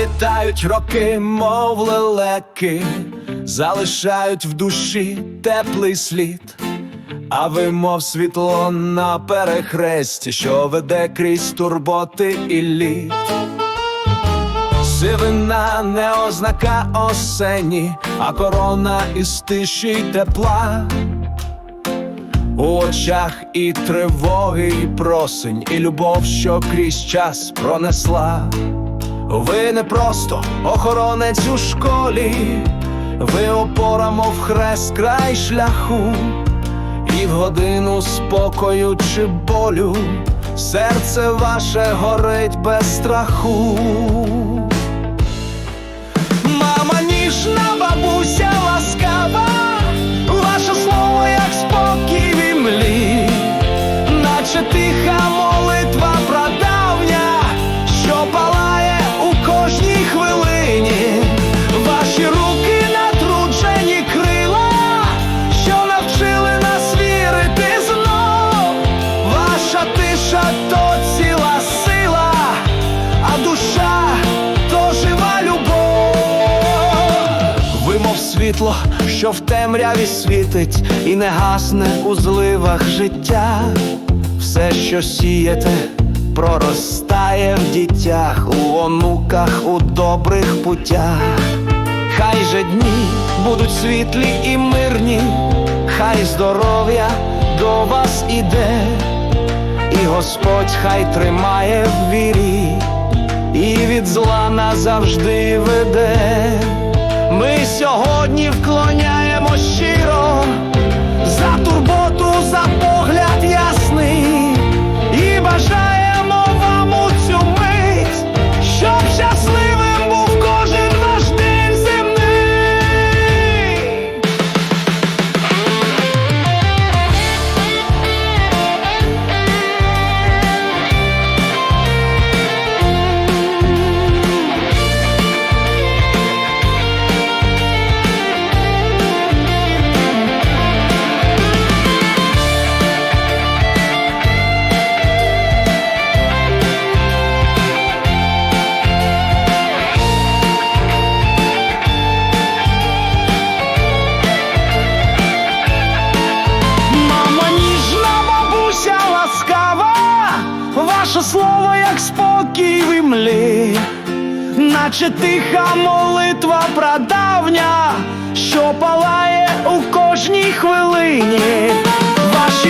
Літають роки, мов лелеки, залишають в душі теплий слід. А ви, мов світло на перехресті, що веде крізь турботи і лід. Сивина не ознака осені, а корона із тиші й тепла. У очах і тривоги, і просень, і любов, що крізь час пронесла. Ви не просто охоронець у школі, ви опора, мов хрест край шляху, і в годину спокою чи болю серце ваше горить без страху. Світло, що в темряві світить і не гасне у зливах життя. Все, що сієте, проростає в дітях, у онуках, у добрих путях. Хай же дні будуть світлі і мирні, хай здоров'я до вас іде, і Господь хай тримає в вірі і від зла назавжди веде. Сьогодні вклоняємо ваше слово, як спокій в імлі, наче тиха молитва прадавня, що палає у кожній хвилині. Ваші